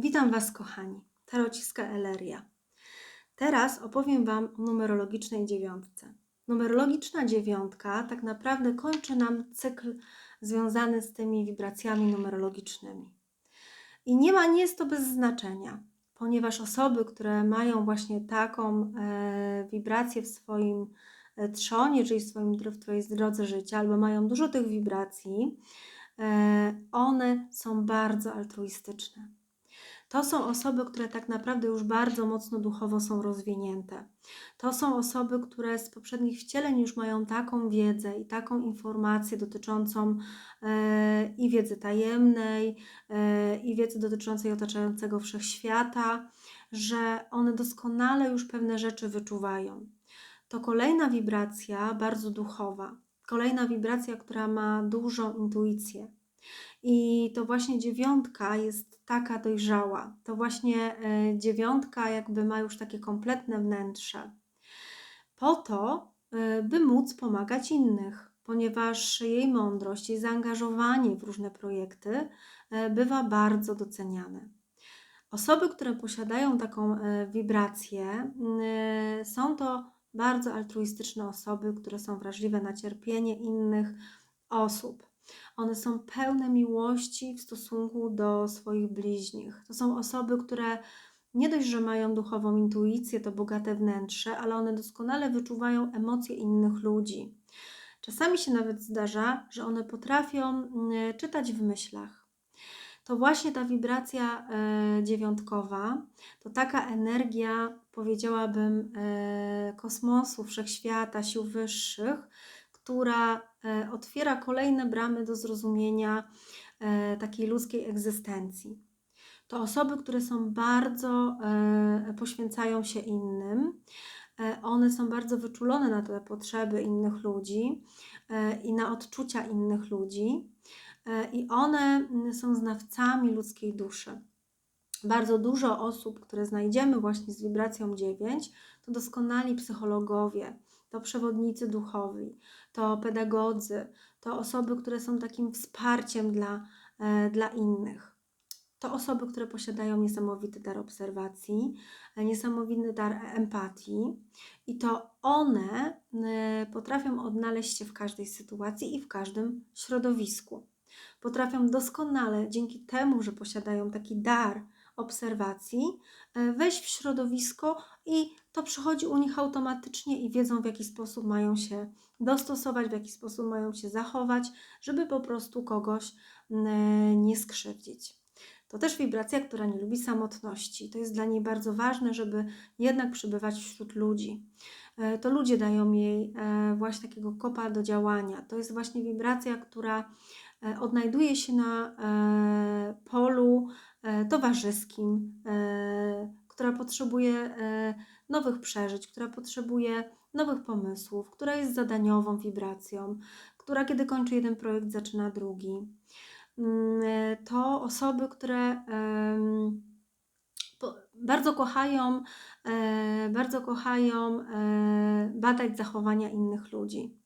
Witam Was, kochani. Tarociska Eleria. Teraz opowiem Wam o numerologicznej dziewiątce. Numerologiczna dziewiątka tak naprawdę kończy nam cykl związany z tymi wibracjami numerologicznymi. I nie ma, nie jest to bez znaczenia, ponieważ osoby, które mają właśnie taką e, wibrację w swoim e, trzonie, czyli w, swoim, w Twojej drodze życia, albo mają dużo tych wibracji, e, one są bardzo altruistyczne to są osoby, które tak naprawdę już bardzo mocno duchowo są rozwinięte. To są osoby, które z poprzednich wcieleń już mają taką wiedzę i taką informację dotyczącą e, i wiedzy tajemnej, e, i wiedzy dotyczącej otaczającego wszechświata, że one doskonale już pewne rzeczy wyczuwają. To kolejna wibracja, bardzo duchowa. Kolejna wibracja, która ma dużą intuicję. I to właśnie dziewiątka jest taka dojrzała. To właśnie e, dziewiątka jakby ma już takie kompletne wnętrze. Po to, e, by móc pomagać innych, ponieważ jej mądrość, jej zaangażowanie w różne projekty e, bywa bardzo doceniane. Osoby, które posiadają taką wibrację, są to bardzo altruistyczne osoby, które są wrażliwe na cierpienie innych osób. One są pełne miłości w stosunku do swoich bliźnich. To są osoby, które nie dość, że mają duchową intuicję, to bogate wnętrze, ale one doskonale wyczuwają emocje innych ludzi. Czasami się nawet zdarza, że one potrafią mm, czytać w myślach. To właśnie ta wibracja e, dziewiątkowa, to taka energia, powiedziałabym, e, kosmosu, wszechświata, sił wyższych, która e, otwiera kolejne bramy do zrozumienia e, takiej ludzkiej egzystencji. To osoby, które są bardzo, e, poświęcają się innym, one są bardzo wyczulone na te potrzeby innych ludzi i na odczucia innych ludzi, i one są znawcami ludzkiej duszy. Bardzo dużo osób, które znajdziemy właśnie z wibracją 9, to doskonali psychologowie, to przewodnicy duchowi, to pedagodzy, to osoby, które są takim wsparciem dla, e, dla innych. To osoby, które posiadają niesamowity dar obserwacji, e, niesamowity dar empatii, i to one e, potrafią odnaleźć się w każdej sytuacji i w każdym środowisku. Potrafią doskonale, dzięki temu, że posiadają taki dar obserwacji, wejść w środowisko i to przychodzi u nich automatycznie i wiedzą, w jaki sposób mają się dostosować, w jaki sposób mają się zachować, żeby po prostu kogoś nie skrzywdzić. To też wibracja, która nie lubi samotności. To jest dla niej bardzo ważne, żeby jednak przybywać wśród ludzi. E, to ludzie dają jej e, właśnie takiego kopa do działania. To jest właśnie wibracja, która e, odnajduje się na polu towarzyskim, która potrzebuje nowych przeżyć, która potrzebuje nowych pomysłów, która jest zadaniową wibracją, która kiedy kończy jeden projekt, zaczyna drugi. Mm, to osoby, które bardzo kochają, e, bardzo kochają e, badać zachowania innych ludzi.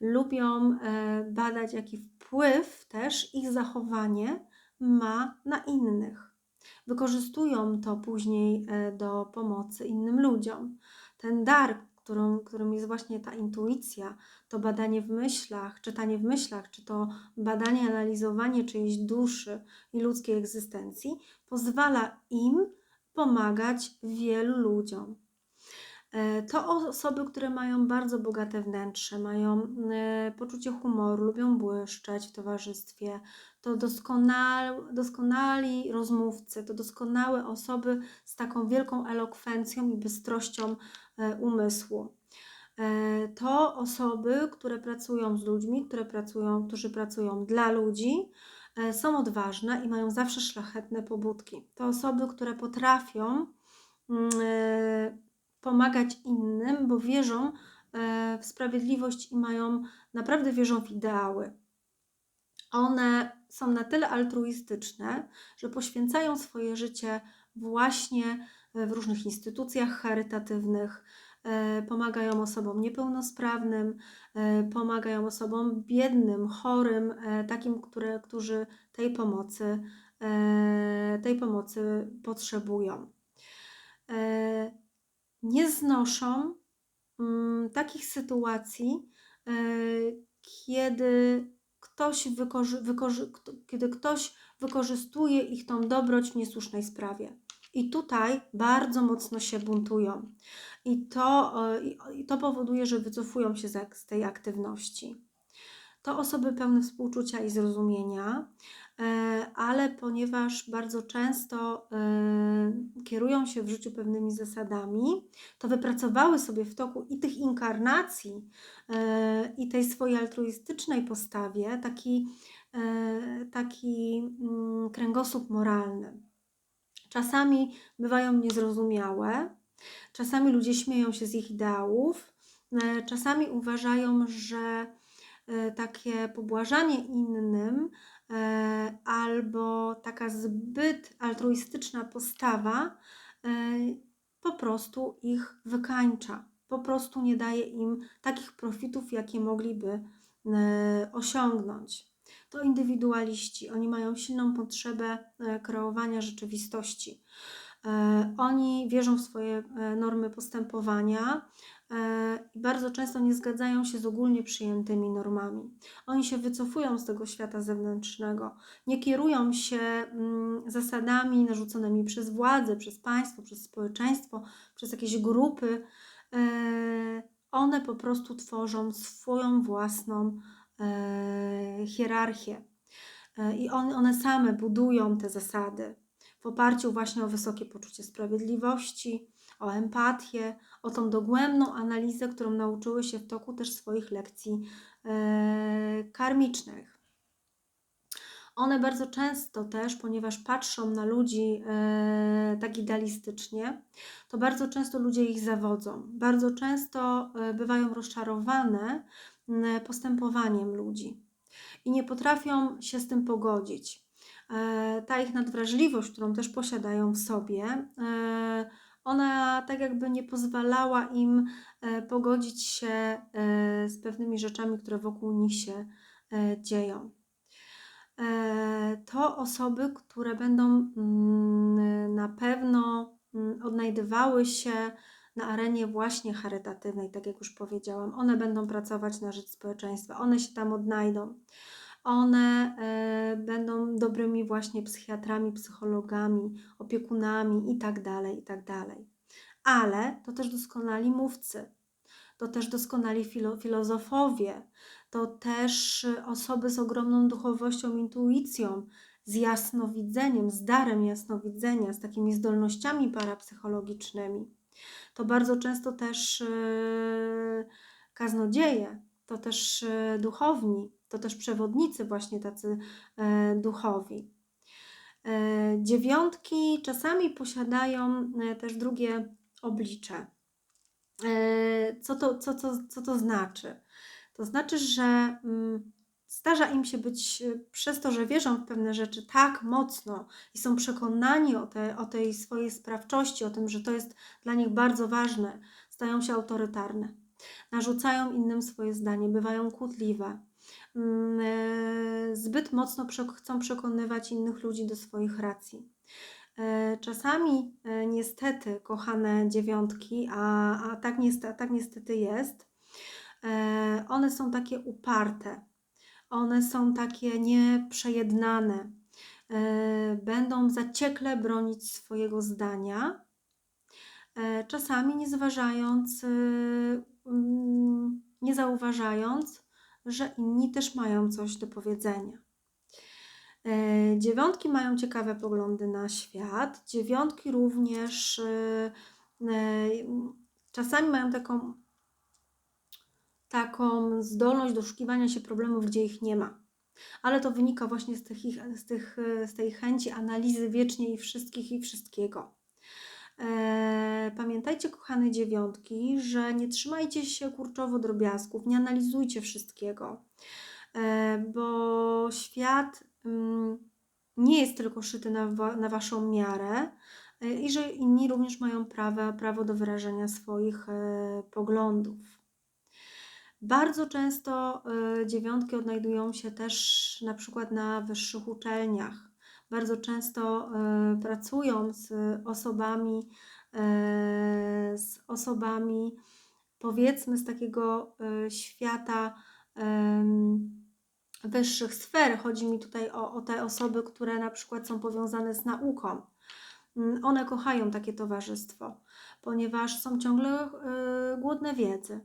Lubią e, badać, jaki wpływ też ich zachowanie ma na innych wykorzystują to później e, do pomocy innym ludziom. Ten dar, którą, którym jest właśnie ta intuicja, to badanie w myślach, czytanie w myślach, czy to badanie, analizowanie czyjejś duszy i ludzkiej egzystencji, pozwala im pomagać wielu ludziom. E, to osoby, które mają bardzo bogate wnętrze, mają e, poczucie humoru, lubią błyszczeć w towarzystwie. To doskonali, doskonali rozmówcy, to doskonałe osoby z taką wielką elokwencją i bystrością e, umysłu. To osoby, które pracują z ludźmi, które pracują, którzy pracują dla ludzi, są odważne i mają zawsze szlachetne pobudki. To osoby, które potrafią mm, pomagać innym, bo wierzą e, w sprawiedliwość i mają, naprawdę wierzą w ideały. One są na tyle altruistyczne, że poświęcają swoje życie właśnie w różnych instytucjach charytatywnych, e, pomagają osobom niepełnosprawnym, e, pomagają osobom biednym, chorym, takim, które, którzy tej pomocy e, tej pomocy potrzebują. E, nie znoszą mm, takich sytuacji, e, kiedy ktoś, kiedy ktoś wykorzystuje ich tą dobroć w niesłusznej sprawie. I tutaj bardzo mocno się buntują. I to, i to powoduje, że wycofują się z tej aktywności. To osoby pełne współczucia i zrozumienia, e, ale ponieważ bardzo często e, kierują się w życiu pewnymi zasadami, to wypracowały sobie w toku i tych inkarnacji, e, i tej swojej altruistycznej postawie taki, taki mm, kręgosłup moralny. Czasami bywają niezrozumiałe, czasami ludzie śmieją się z ich ideałów, czasami uważają, że E, takie pobłażanie innym e, albo taka zbyt altruistyczna postawa e, po prostu ich wykańcza, po prostu nie daje im takich profitów, jakie mogliby osiągnąć. To indywidualiści, oni mają silną potrzebę kreowania rzeczywistości. Oni wierzą w swoje normy postępowania, E, i bardzo często nie zgadzają się z ogólnie przyjętymi normami. Oni się wycofują z tego świata zewnętrznego, nie kierują się mm, zasadami narzuconymi przez władzę, przez państwo, przez społeczeństwo, przez jakieś grupy. E, one po prostu tworzą swoją własną e, hierarchię. I one same budują te zasady w oparciu właśnie o wysokie poczucie sprawiedliwości, o empatię, o tą dogłębną analizę, którą nauczyły się w toku też swoich lekcji e, karmicznych. One bardzo często też, ponieważ patrzą na ludzi e, tak idealistycznie, to bardzo często ludzie ich zawodzą. Bardzo często e, bywają rozczarowane postępowaniem ludzi i nie potrafią się z tym pogodzić. Ta ich nadwrażliwość, którą też posiadają w sobie, ona tak jakby nie pozwalała im e, pogodzić się e, z pewnymi rzeczami, które wokół nich się e, dzieją. To osoby, które będą mm, na pewno mm, odnajdywały się na arenie właśnie charytatywnej, tak jak już powiedziałam. One będą pracować na rzecz społeczeństwa, one się tam odnajdą one e, będą dobrymi właśnie psychiatrami, psychologami, opiekunami itd., tak itd. Tak Ale to też doskonali mówcy, to też doskonali filo filozofowie, to też osoby z ogromną duchowością, intuicją, z jasnowidzeniem, z darem jasnowidzenia, z takimi zdolnościami parapsychologicznymi. To bardzo często też yy, kaznodzieje, to też yy, duchowni, to też przewodnicy właśnie tacy e, duchowi. E, dziewiątki czasami posiadają e, też drugie oblicze. Co to, co, co, co to znaczy? To znaczy, że mm, zdarza im się być przez to, że wierzą w pewne rzeczy tak mocno i są przekonani o, te, o tej swojej sprawczości, o tym, że to jest dla nich bardzo ważne, stają się autorytarne. Narzucają innym swoje zdanie, bywają kłótliwe, Mm, e, zbyt mocno chcą przekonywać innych ludzi do swoich racji. E, czasami e, niestety, kochane dziewiątki, a, a tak, niestety, tak niestety jest, one są takie uparte, one są takie nieprzejednane, będą zaciekle bronić swojego zdania, czasami nie zważając, mm, nie zauważając, że inni też mają coś do powiedzenia. E, dziewiątki mają ciekawe poglądy na świat. Dziewiątki również e, e, czasami mają taką, taką zdolność do szukiwania się problemów, gdzie ich nie ma. Ale to wynika właśnie z, tych, z, tych, z tej chęci analizy wiecznie i wszystkich i wszystkiego. E, pamiętajcie, kochane dziewiątki, że nie trzymajcie się kurczowo drobiazgów, nie analizujcie wszystkiego, e, bo świat mm, nie jest tylko szyty na, na waszą miarę e, i że inni również mają prawo, prawo do wyrażenia swoich poglądów. Bardzo często dziewiątki odnajdują się też na przykład na wyższych uczelniach bardzo często e, pracują z osobami, e, z osobami powiedzmy z takiego e, świata wyższych sfer. Chodzi mi tutaj o, o te osoby, które na przykład są powiązane z nauką. Mm, One kochają takie towarzystwo, ponieważ są ciągle głodne wiedzy.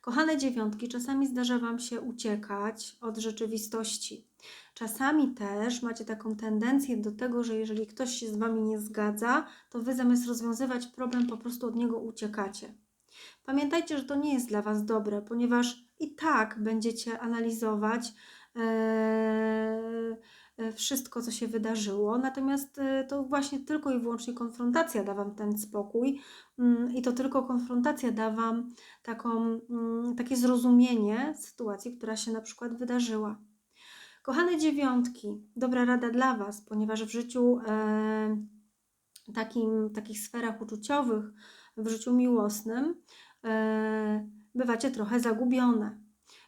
Kochane dziewiątki, czasami zdarza Wam się uciekać od rzeczywistości. Czasami też macie taką tendencję do tego, że jeżeli ktoś się z Wami nie zgadza, to Wy zamiast rozwiązywać problem, po prostu od niego uciekacie. Pamiętajcie, że to nie jest dla Was dobre, ponieważ i tak będziecie analizować e, wszystko, co się wydarzyło, natomiast e, to właśnie tylko i wyłącznie konfrontacja da Wam ten spokój mm, i to tylko konfrontacja da Wam taką, mm, takie zrozumienie sytuacji, która się na przykład wydarzyła. Kochane dziewiątki, dobra rada dla Was, ponieważ w życiu e, takim, takich sferach uczuciowych, w życiu miłosnym, e, bywacie trochę zagubione.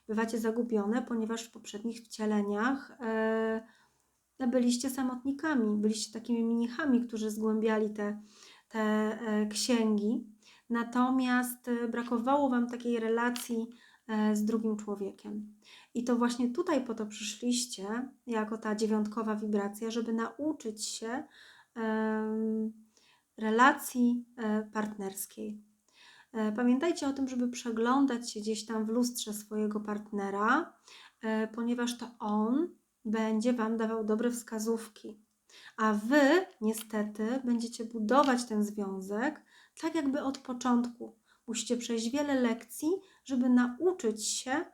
Bywacie zagubione, ponieważ w poprzednich wcieleniach e, byliście samotnikami, byliście takimi mnichami, którzy zgłębiali te, te e, księgi. Natomiast e, brakowało Wam takiej relacji z drugim człowiekiem. I to właśnie tutaj po to przyszliście, jako ta dziewiątkowa wibracja, żeby nauczyć się relacji e, partnerskiej. E, Pamiętajcie o tym, żeby przeglądać się gdzieś tam w lustrze swojego partnera, e, ponieważ to on będzie Wam dawał dobre wskazówki. A Wy niestety będziecie budować ten związek tak jakby od początku. Musicie przejść wiele lekcji, żeby nauczyć się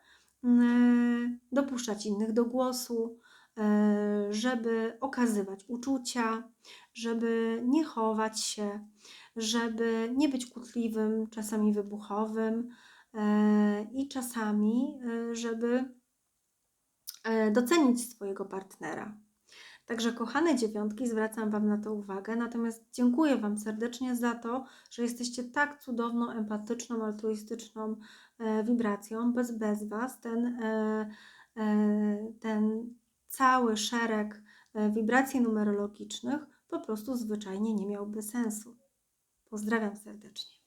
mm, dopuszczać innych do głosu, e, żeby okazywać uczucia, żeby nie chować się, żeby nie być kłótliwym, czasami wybuchowym e, i czasami, e, żeby e, docenić swojego partnera. Także, kochane dziewiątki, zwracam Wam na to uwagę. Natomiast dziękuję Wam serdecznie za to, że jesteście tak cudowną, empatyczną, altruistyczną e, wibracją. Bez, bez Was ten, e, e, ten cały szereg e, wibracji numerologicznych po prostu zwyczajnie nie miałby sensu. Pozdrawiam serdecznie.